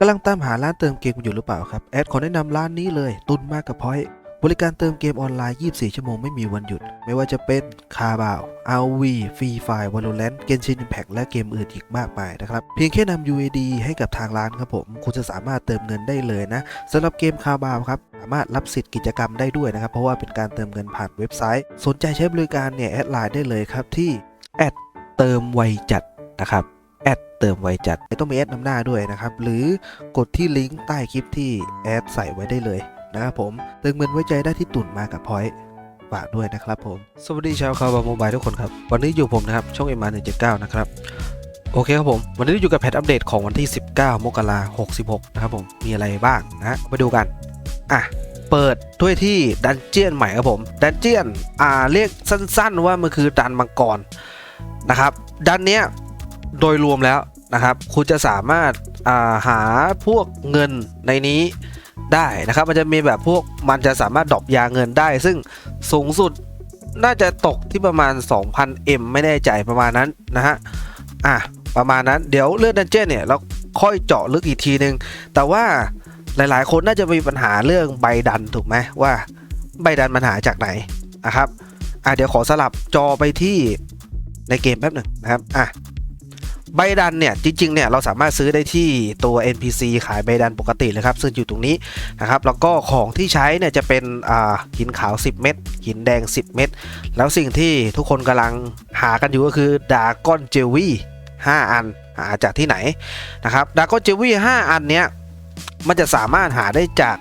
กำลังตามหาร้านเติมเกมอยู่หรือเปล่าครับ แอดขอแนะนำร้านนี้เลย ตุนมากกับพอยบริการเติมเกมออนไลน์ 24 ชั่วโมงไม่มีวันหยุด ไม่ว่าจะเป็นคาบาว RV Free Fire Valorant Genshin Impact และเกมอื่นอีกมากมายนะครับ เพียงแค่นำ UAD ให้กับทางร้านครับผม คุณจะสามารถเติมเงินได้เลยนะสำหรับเกมคาบาวครับสามารถรับสิทธิ์กิจกรรมได้ด้วยนะครับ เพราะว่าเป็นการเติมเงินผ่านเว็บไซต์ สนใจใช้บริการเนี่ย แอดไลน์ได้เลยครับที่แอดเติมไวจัดนะครับ แอดเติมไวจัดไม่ต้องมีแอดนำหน้าด้วยนะครับ หรือกดที่ลิงก์ใต้คลิปที่แอดใส่ไว้ได้เลยนะครับผมเติมเงินไว้ใจได้ที่ตุ่นมากับพอยต์ฝากด้วยนะครับผม สวัสดีชาวคาวบาโมบายทุกคนครับ วันนี้อยู่ผมนะครับ ช่องเอ็มอาร์หนึ่งเจ็ดเก้านะครับ โอเคครับผม วันนี้อยู่กับแพทอัปเดตของวันที่ 19 มกราคม66นะครับผม มีอะไรบ้างนะฮะมาดูกัน อะ เปิดด้วยที่ดันเจียนใหม่ครับผม ดันเจียน อ่า เรียกสั้นๆว่ามันคือดันมังกรนะครับ ดันเนี้ย โดยรวมแล้วนะครับ คุณจะสามารถาหาพวกเงินในนี้ได้นะครับ มันจะมีแบบพวกมันจะสามารถดรอปยาเงินได้ ซึ่งสูงสุดน่าจะตกที่ประมาณ 2,000M ไม่แน่ใจประมาณนั้นนะฮะ อะ ประมาณนั้น เดี๋ยวเรื่องดันเจี้ยนเนี่ย เราค่อยเจาะลึกอีกทีนึง แต่ว่าหลายๆ คนน่าจะมีปัญหาเรื่องใบดันถูกไหมว่าใบดันมันหาจากไหนนะครับ อะเดี๋ยวขอสลับจอไปที่ในเกมแป๊บหนึ่งนะครับ อะ ใบดันเนี่ยจริงๆเนี่ยเราสามารถซื้อได้ที่ตัว NPC ขายใบดันปกติเลยครับซึ่งอยู่ตรงนี้นะครับแล้วก็ของที่ใช้เนี่ยจะเป็นหินขาว 10 เม็ดหินแดง 10 เม็ดแล้วสิ่งที่ทุกคนกำลังหากันอยู่ก็คือดากอนเจวี่5อันหาจากที่ไหนนะครับดากอนเจวี่5อันเนี้ยมันจะสามารถหาได้จาก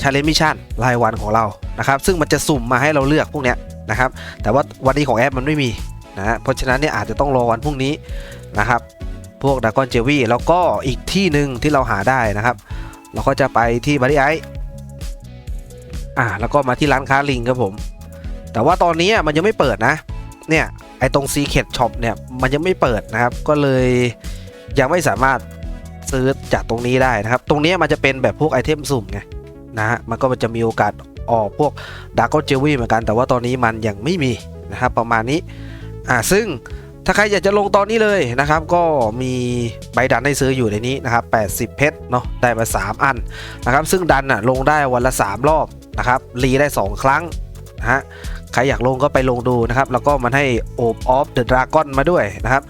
ชาเลนมิชันรายวันของเรานะครับซึ่งมันจะสุ่มมาให้เราเลือกพวกเนี้ยนะครับแต่ว่าวันนี้ของแอปมันไม่มี นะฮะเพราะฉะนั้นเนี่ยอาจจะต้องรอวันพรุ่งนี้นะครับ พวกดากอนเจวี่แล้วก็อีกที่หนึ่งที่เราหาได้นะครับ เราก็จะไปที่บาริไออ่าแล้วก็มาที่ร้านค้าลิงครับผม แต่ว่าตอนนี้มันยังไม่เปิดนะ เนี่ยไอตรง Secret Shop เนี่ยมันยังไม่เปิดนะครับ ก็เลยยังไม่สามารถซื้อจากตรงนี้ได้นะครับ ตรงนี้มันจะเป็นแบบพวกไอเทมสุ่มไงนะฮะมันก็จะมีโอกาสออกพวกดากอนเจวี่เหมือนกัน แต่ว่าตอนนี้มันยังไม่มีนะครับ ประมาณนี้ อ่าซึ่งถ้าใครอยากจะลงตอนนี้เลยนะครับ ก็มีใบดันให้ซื้ออยู่ในนี้นะครับ80 เพชรเนาะได้มา 3 อันนะครับ ซึ่งดันอะลงได้วันละ 3 รอบนะครับรีได้ 2 ครั้งนะฮะใครอยากลงก็ไปลงดูนะครับ แล้วก็มันให้โอบออฟเดอะดราก้อนมาด้วยนะครับ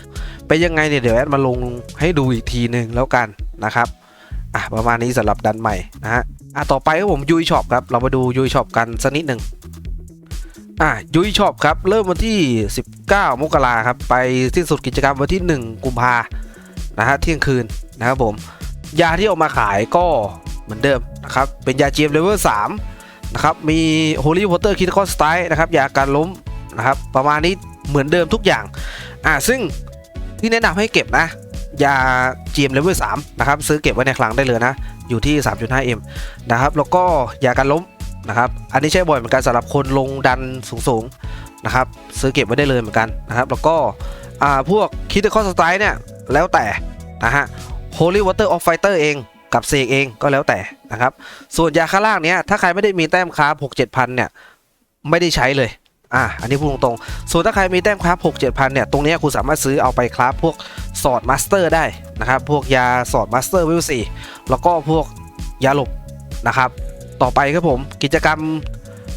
เป็นยังไงเนี่ยเดี๋ยวแอดมาลงให้ดูอีกทีหนึ่งแล้วกันนะครับอะประมาณนี้สำหรับดันใหม่นะฮะอะต่อไปก็ผมยุยช็อปครับเรามาดูยุยช็อปกันสักนิดหนึ่ง อะยุ้ยช็อปครับ เริ่มวันที่ 19 มกราครับ ไปสิ้นสุดกิจกรรมวันที่ 1 กุมภานะฮะเที่ยงคืนนะครับผม ยาที่ออกมาขายก็เหมือนเดิมนะครับ เป็นยาเจียมเลเวล3นะครับ มี Holy Water Critical Strike นะครับ ยาการล้มนะครับ ประมาณนี้เหมือนเดิมทุกอย่างอะซึ่งที่แนะนำให้เก็บนะ ยาเจียมเลเวล3นะครับ ซื้อเก็บไว้ในคลังได้เลยนะ อยู่ที่ 3.5M นะครับ แล้วก็ยาการล้ม นะครับ อันนี้ใช้บ่อยเหมือนกันสำหรับคนลงดันสูงๆนะครับ ซื้อเก็บไว้ได้เลยเหมือนกันนะครับ แล้วก็พวกคิดคอสไตล์เนี่ยแล้วแต่นะฮะ Holy Water of Fighter เองกับเสกเองก็แล้วแต่นะครับ ส่วนยาข้างล่างเนี้ยถ้าใครไม่ได้มีแต้มคราฟ6 7พันเนี่ยไม่ได้ใช้เลยอะอันนี้พูดตรงๆ ส่วนถ้าใครมีแต้มคราฟ6 7พันเนี่ย ตรงนี้คุณสามารถซื้อเอาไปคราฟพวกสอดมาสเตอร์ได้นะครับ พวกยาสอดมาสเตอร์วิวสี่แล้วก็พวกยาหลบนะครับ ต่อไปครับผมกิจกรรม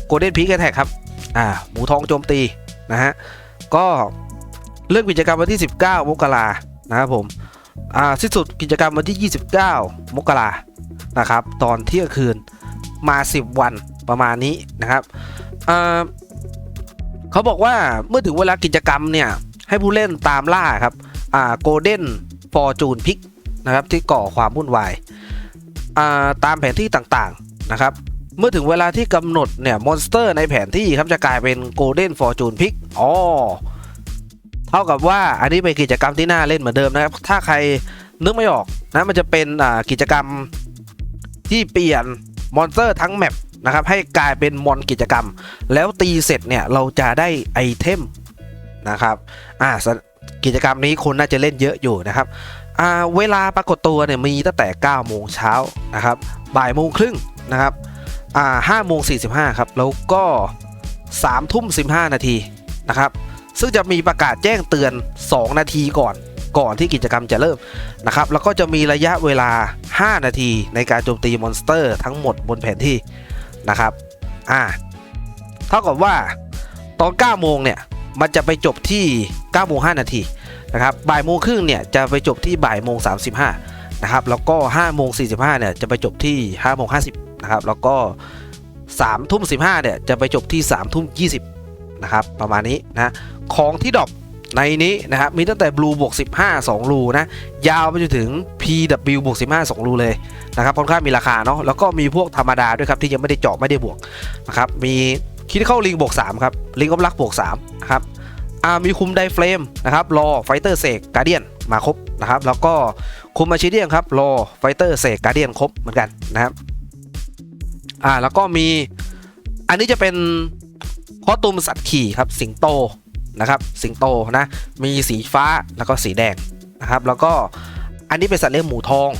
Golden Peak Attack ครับอ่าหมูทองโจมตีนะฮะก็เริ่มกิจกรรมวันที่ 19 มกรานะครับผมอ่าสิ้นสุดกิจกรรมวันที่ 29 มกรานะครับตอนเที่ยงคืนมา 10 วันประมาณนี้นะครับอ่าเขาบอกว่าเมื่อถึงเวลากิจกรรมเนี่ยให้ผู้เล่นตามล่าครับอ่า Golden Fortune Pick นะครับที่ก่อความวุ่นวายอ่าตามแผนที่ต่างๆ นะครับ เมื่อถึงเวลาที่กำหนดเนี่ยมอนสเตอร์ในแผนที่ครับจะกลายเป็น Golden Fortune Pick อ๋อเท่ากับว่าอันนี้เป็นกิจกรรมที่น่าเล่นเหมือนเดิมนะครับ ถ้าใครนึกไม่ออกนะมันจะเป็นกิจกรรมที่เปลี่ยนมอนสเตอร์ทั้งแมปนะครับให้กลายเป็นมอนกิจกรรม แล้วตีเสร็จเนี่ยเราจะได้ไอเทมนะครับอ่ากิจกรรมนี้คนน่าจะเล่นเยอะอยู่นะครับอ่าเวลาปรากฏตัวเนี่ยมีตั้งแต่9โมงเช้านะครับบ่ายโมงครึ่ง นะครับอ่า5โมง45ครับแล้วก็3ทุ่ม15นาทีนะครับ ซึ่งจะมีประกาศแจ้งเตือน 2 นาทีก่อนก่อนที่กิจกรรมจะเริ่มนะครับ แล้วก็จะมีระยะเวลา 5 นาทีในการโจมตีมอนสเตอร์ทั้งหมดบนแผนที่นะครับ อ่า เท่ากับว่าตอน 9 โมงเนี่ย มันจะไปจบที่ 9 โมง 5 นาทีนะครับ บ่ายโมงครึ่งเนี่ยจะไปจบที่บ่ายโมง 35 นะครับ แล้วก็ 5 โมง 45 เนี่ยจะไปจบที่ 5 โมง 50 นะครับ แล้วก็3ทุ่ม15เนี่ยจะไปจบที่3ทุ่ม20นะครับ ประมาณนี้นะ ของที่ดรอปในนี้นะครับ มีตั้งแต่ blue บวก15 2รูนะ ยาวไปจนถึง pw บวก15 2รูเลยนะครับค่อนข้างมีราคาเนาะ แล้วก็มีพวกธรรมดาด้วยครับที่ยังไม่ได้เจาะไม่ได้บวกนะครับ มีคิดเข้าลิงบวก3ครับ ลิงก็ลักบวก3นะครับอามีคุมไดเฟลมนะครับ รอไฟเตอร์เสกการเดียนมาครบนะครับ แล้วก็คุมมาชิเดียนครับ รอไฟเตอร์เสกการเดียนครบเหมือนกันนะครับ อ่าแล้วก็มีอันนี้จะเป็นคอตูมสัตว์ขี่ครับสิงโตนะครับ สิงโตนะมีสีฟ้าแล้วก็สีแดงนะครับ แล้วก็อันนี้เป็นสัตว์เลี้ยงหมูทอง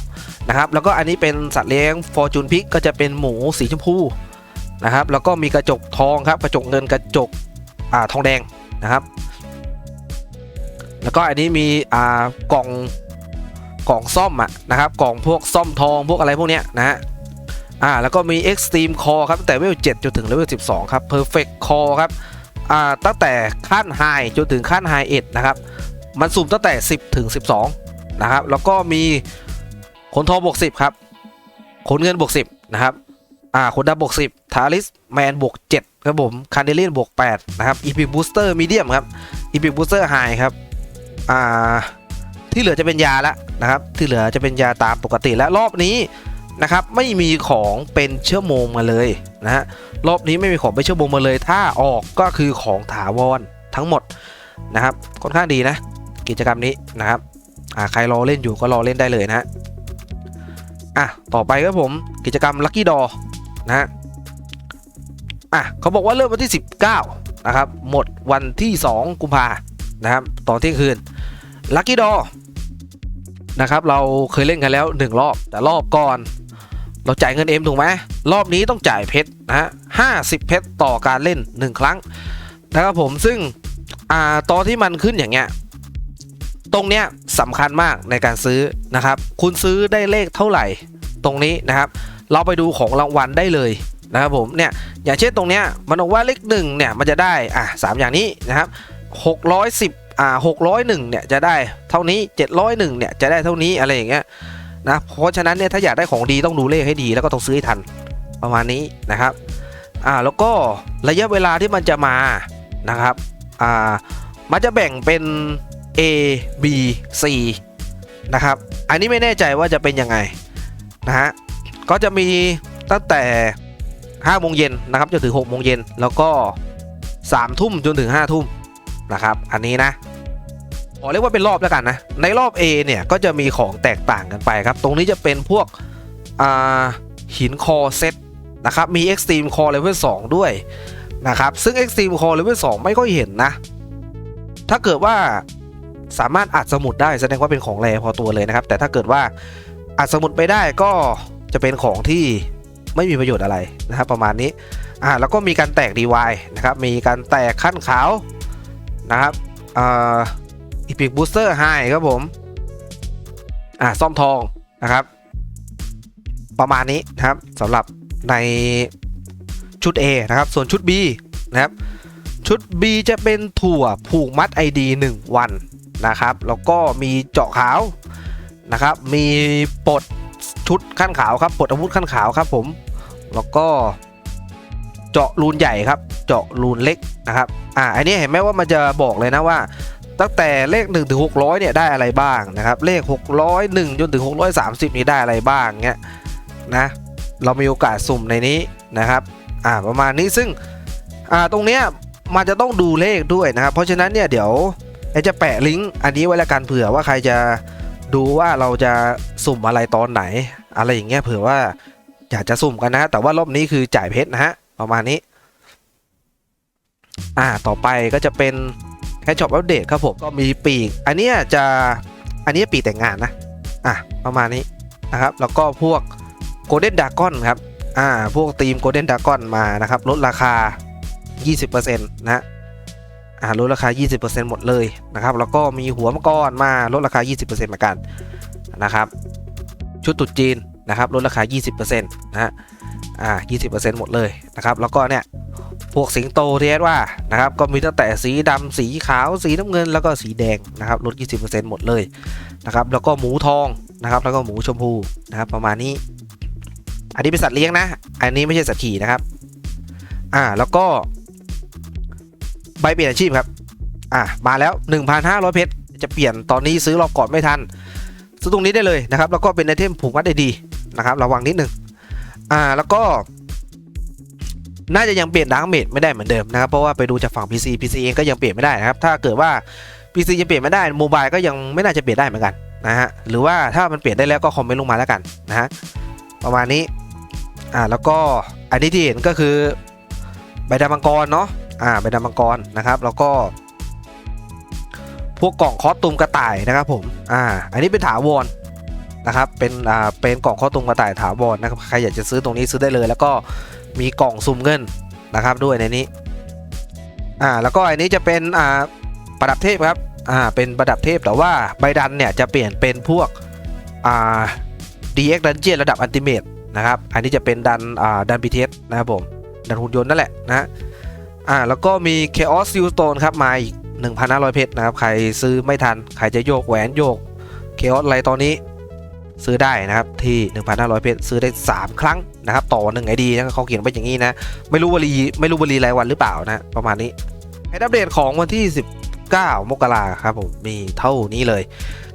นะครับ แล้วก็อันนี้เป็นสัตว์เลี้ยงฟอร์จูนพิกก็จะเป็นหมูสีชมพูนะครับ แล้วก็มีกระจกทองครับ กระจกเงินกระจกอ่าทองแดงนะครับ แล้วก็อันนี้มีอ่ากล่องกล่องซ่อมอะนะครับ กล่องพวกซ่อมทองพวกอะไรพวกเนี้ยนะฮะ อ่าแล้วก็มี Extreme Core ครับตั้งแต่เลเวล7จนถึงเลเวล12 ครับ Perfect Core ครับอ่าตั้งแต่ขั้น High จนถึงขั้น High 1นะครับ มันสุ่มตั้งแต่ 10 ถึง 12 นะครับ แล้วก็มีขนทองบวก 10 ครับ ขนเงินบวก 10 นะครับอ่าขนดำบวก 10 ทาริสแมนบวก 7 ครับผมคันเดเลียนบวก 8 นะครับ Epic Booster Medium ครับ Epic Booster High ครับอ่าที่เหลือจะเป็นยาแล้วนะครับ ที่เหลือจะเป็นยาตามปกติและรอบนี้ นะครับไม่มีของเป็นชั่วโมงมาเลยนะฮะรอบนี้ไม่มีของเป็นชั่วโมงมาเลย ถ้าออกก็คือของถาวรทั้งหมดนะครับค่อนข้างดีนะ กิจกรรมนี้นะครับอ่าใครรอเล่นอยู่ก็รอเล่นได้เลยนะฮะอะต่อไปครับผมกิจกรรม Lucky d o นะฮะอะเขาบอกว่าเริ่มวันที่ 19นะครับหมดวันที่ 2 กุมภานะครับตอนเที่ยงคืน Lucky d o นะครับเราเคยเล่นกันแล้ว 1 รอบแต่รอบก่อน เราจ่ายเงินเอ็มถูกไหมรอบนี้ต้องจ่ายเพชรนะฮะห้าสิบเพชรต่อการเล่น 1 ครั้งนะครับผมซึ่งอ่าตอนที่มันขึ้นอย่างเงี้ยตรงเนี้ยสำคัญมากในการซื้อนะครับ คุณซื้อได้เลขเท่าไหร่ตรงนี้นะครับ เราไปดูของรางวัลได้เลยนะครับผมเนี่ยอย่างเช่นตรงเนี้ยมันบอกว่าเลขหนึ่งเนี่ยมันจะได้อะสามอย่างนี้นะครับหกร้อยสิบอ่าหกร้อยหนึ่งเนี่ยจะได้เท่านี้เจ็ดร้อยหนึ่งเนี่ยจะได้เท่านี้อะไรอย่างเงี้ย นะเพราะฉะนั้นเนี่ยถ้าอยากได้ของดีต้องดูเลขให้ดีแล้วก็ต้องซื้อให้ทันประมาณนี้นะครับอ่าแล้วก็ระยะเวลาที่มันจะมานะครับอ่ามันจะแบ่งเป็น A B C นะครับอันนี้ไม่แน่ใจว่าจะเป็นยังไงนะฮะก็จะมีตั้งแต่5โมงเย็นนะครับจนถึง6โมงเย็นแล้วก็3ทุ่มจนถึง5ทุ่มนะครับอันนี้นะ เรียกว่าเป็นรอบแล้วกันนะ ในรอบ A เนี่ยก็จะมีของแตกต่างกันไปครับ ตรงนี้จะเป็นพวกหินคอเซตนะครับ มี Extreme Core Level 2 ด้วยนะครับ ซึ่ง Extreme Core Level 2 ไม่ค่อยเห็นนะ ถ้าเกิดว่าสามารถอัดสมุดได้แสดงว่าเป็นของแรพอตัวเลยนะครับ แต่ถ้าเกิดว่าอัดสมุดไปได้ก็จะเป็นของที่ไม่มีประโยชน์อะไรนะครับประมาณนี้อ่าแล้วก็มีการแตก DY นะครับ มีการแตกขั้นขาวนะครับอ่า อีพิกบูสเตอร์ไฮครับผม อ่าซ่อมทองนะครับ ประมาณนี้นะครับสำหรับในชุด A นะครับ ส่วนชุด B นะครับ ชุด B จะเป็นถั่วผูกมัด ID 1 วันนะครับ แล้วก็มีเจาะขาวนะครับ มีปลดชุดขั้นขาวครับปลดอาวุธขั้นขาวครับผม แล้วก็เจาะรูนใหญ่ครับ เจาะรูนเล็กนะครับ อ่า อันนี้เห็นไหมว่ามันจะบอกเลยนะว่า ตั้งแต่เลข1ถึง600เนี่ยได้อะไรบ้างนะครับเลข 601จนถึง 630 นี้ได้อะไรบ้างเงี้ยนะเรามีโอกาสสุ่มในนี้นะครับอ่าประมาณนี้ซึ่งอ่าตรงเนี้ยมันจะต้องดูเลขด้วยนะครับ เพราะฉะนั้นเนี่ยเดี๋ยวไอจะแปะลิงก์อันนี้ไว้ละกันเผื่อว่าใครจะดูว่าเราจะสุ่มอะไรตอนไหน อะไรอย่างเงี้ยเผื่อว่าอยากจะสุ่มกันนะฮะแต่ว่ารอบนี้คือจ่ายเพชรนะฮะประมาณนี้ อ่าต่อไปก็จะเป็น แค่ช็อปอัปเดตครับผมก็มีปีก อันนี้จะอันนี้ปีกแต่งงานนะอะประมาณนี้นะครับ แล้วก็พวกโกลเด้นดากอนครับอ่าพวกทีมโกลเด้นดากอนมานะครับ ลดราคา 20%นะอ่าลดราคา 20%หมดเลยนะครับ แล้วก็มีหัวมังกรมาลดราคา 20%เหมือนกันนะครับ ชุดตรุ๊จีนนะครับลดราคา 20%นะฮะอ่า 20%หมดเลยนะครับ แล้วก็เนี่ย พวกสิงโตที่แอดว่านะครับก็มีตั้งแต่สีดำสีขาวสีน้ำเงินแล้วก็สีแดงนะครับลด 20%หมดเลยนะครับแล้วก็หมูทองนะครับแล้วก็หมูชมพูนะครับประมาณนี้ อันนี้เป็นสัตว์เลี้ยงนะ อันนี้ไม่ใช่สัตว์ขี่นะครับอ่าแล้วก็ใบเปลี่ยนอาชีพครับอ่ามาแล้ว 1,500 เพชรจะเปลี่ยนตอนนี้ซื้อรอบก่อนไม่ทันซื้อตรงนี้ได้เลยนะครับแล้วก็เป็นไอเทมผูกมัดได้ดีนะครับระวังนิดนึงอ่าแล้วก็ น่าจะยังเปลี่ยนดาร์กเมดไม่ได้เหมือนเดิมนะครับเพราะว่าไปดูจากฝั่ง PC PC เองก็ยังเปลี่ยนไม่ได้นะครับถ้าเกิดว่า PC ยังเปลี่ยนไม่ได้โมบายก็ยังไม่น่าจะเปลี่ยนได้เหมือนกันนะฮะหรือว่าถ้ามันเปลี่ยนได้แล้วก็คอมเมนต์ลงมาแล้วกันนะฮะประมาณนี้อ่าแล้วก็อันนี้ที่เห็นก็คือใบดำมังกรเนาะอ่าใบดำมังกรนะครับแล้วก็พวกกล่องคอสตูมกระต่ายนะครับผม อ่า อันนี้เป็นถาวร นะครับเป็นอ่าเป็นกล่องคอตูมกระต่ายถาวรนะครับใครอยากจะซื้อตรงนี้ซื้อได้เลย แล้วก็มีกล่องซุ่มเงินนะครับด้วยในนี้อ่าแล้วก็อันนี้จะเป็นอ่าประดับเทพครับอ่าเป็นประดับเทพแต่ว่าใบดันเนี่ยจะเปลี่ยนเป็นพวกอ่า DX Dungeon ระดับอันติเมตนะครับอันนี้จะเป็นดันอ่าดันพีเทสนะครับผมดันหุ่นยนต์นั่นแหละนะอ่าแล้วก็มี Chaos s e a l Stone ครับมาอีก 1,500 เพชรนะครับ ใครซื้อไม่ทัน ใครจะโยกแหวนโยก Chaos อะไรตอนนี้ ซื้อได้นะครับที่ 1,500 เพชรซื้อได้ 3 ครั้งนะครับ ต่อหนึ่งไอดีนะเขาเขียนไว้อย่างนี้นะ ไม่รู้วลีไม่รู้วลีรายวันหรือเปล่านะประมาณนี้ให้อัปเดตของวันที่ 19 มกราครับผมมีเท่านี้เลย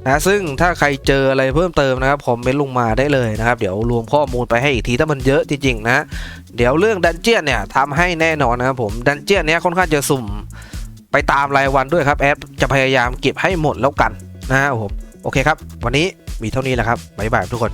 นะซึ่งถ้าใครเจออะไรเพิ่มเติมนะครับคอมเมนต์ลงมาได้เลยนะครับ เดี๋ยวรวมข้อมูลไปให้อีกทีถ้ามันเยอะจริงๆนะเดี๋ยวเรื่องดันเจียนเนี่ยทำให้แน่นอนนะครับผมดันเจียนเนี้ยค่อนข้างจะสุ่มไปตามรายวันด้วยครับแอดจะพยายามเก็บให้หมดแล้วกันนะครับผมโอเคครับ วันนี้ มีเท่านี้แหละครับบ๊ายบายทุกคน